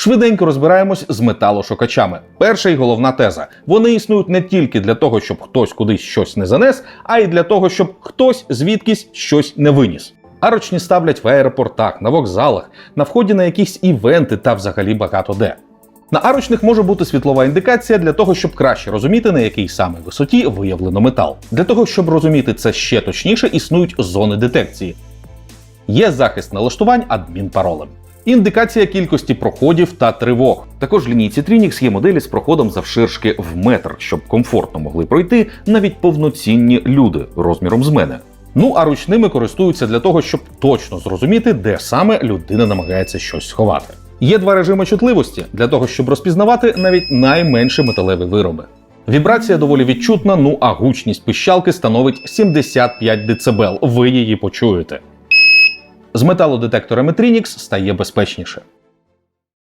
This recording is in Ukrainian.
Швиденько розбираємось з металошукачами. Перша і головна теза: вони існують не тільки для того, щоб хтось кудись щось не занес, а й для того, щоб хтось звідкись щось не виніс. Арочні ставлять в аеропортах, на вокзалах, на вході на якісь івенти та взагалі багато де. На арочних може бути світлова індикація для того, щоб краще розуміти, на якій саме висоті виявлено метал. Для того, щоб розуміти це ще точніше, існують зони детекції. Є захист налаштувань адмінпаролем. Індикація кількості проходів та тривог. Також лінійці Trinix є моделі з проходом завширшки в метр, щоб комфортно могли пройти навіть повноцінні люди розміром з мене. Ну а ручними користуються для того, щоб точно зрозуміти, де саме людина намагається щось сховати. Є два режими чутливості для того, щоб розпізнавати навіть найменші металеві вироби. Вібрація доволі відчутна, ну а гучність пищалки становить 75 дБ. Ви її почуєте. З металодетекторами Trinix стає безпечніше.